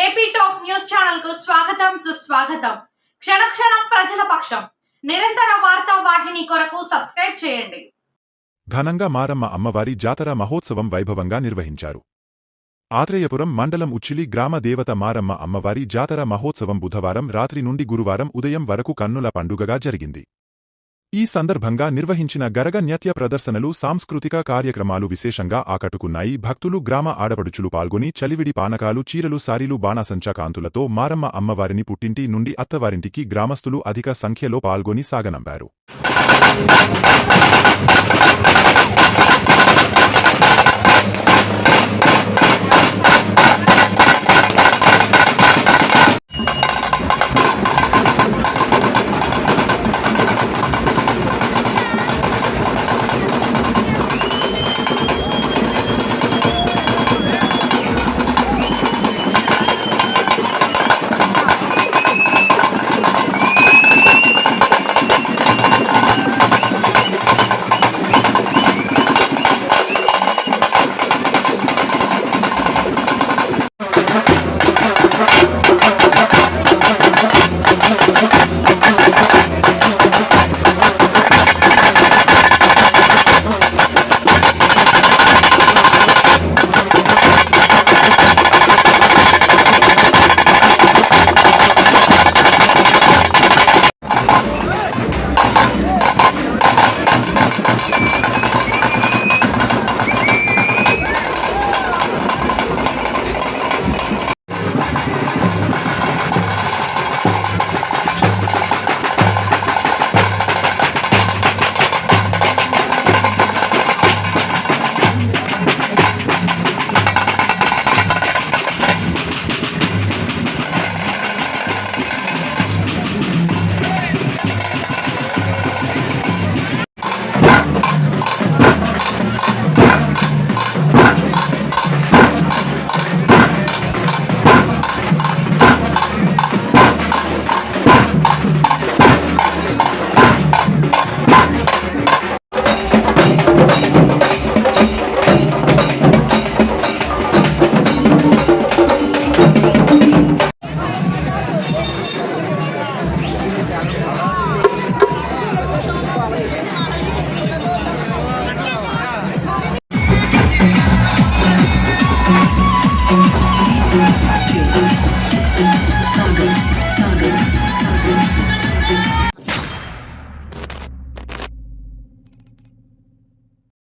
AP top news ఛానల్కు స్వాగతం సుస్వాగతం. క్షణక్షణం ప్రజల పక్షం. నిరంతర వార్తా వాహిని కొరకు సబ్స్క్రైబ్ చేయండి. ఘనంగా మారమ్మ అమ్మవారి జాతర మహోత్సవం వైభవంగా నిర్వహించారు. ఆత్రేయపురం మండలం ఉచ్చిలి గ్రామ దేవత మారమ్మ అమ్మవారి జాతర మహోత్సవం బుధవారం రాత్రి నుండి గురువారం ఉదయం వరకు కన్నుల పండుగగా జరిగింది. ఈ సందర్భంగా నిర్వహించిన గరగ ప్రదర్శనలు సాంస్కృతిక కార్యక్రమాలు విశేషంగా ఆకట్టుకున్నాయి. భక్తులు గ్రామ ఆడపడుచులు పాల్గొని చలివిడి పానకాలు చీరలు సారీలు బాణాసంచా కాంతులతో మారమ్మ అమ్మవారిని పుట్టింటి నుండి అత్తవారింటికి గ్రామస్తులు అధిక సంఖ్యలో పాల్గొని సాగనంపారు.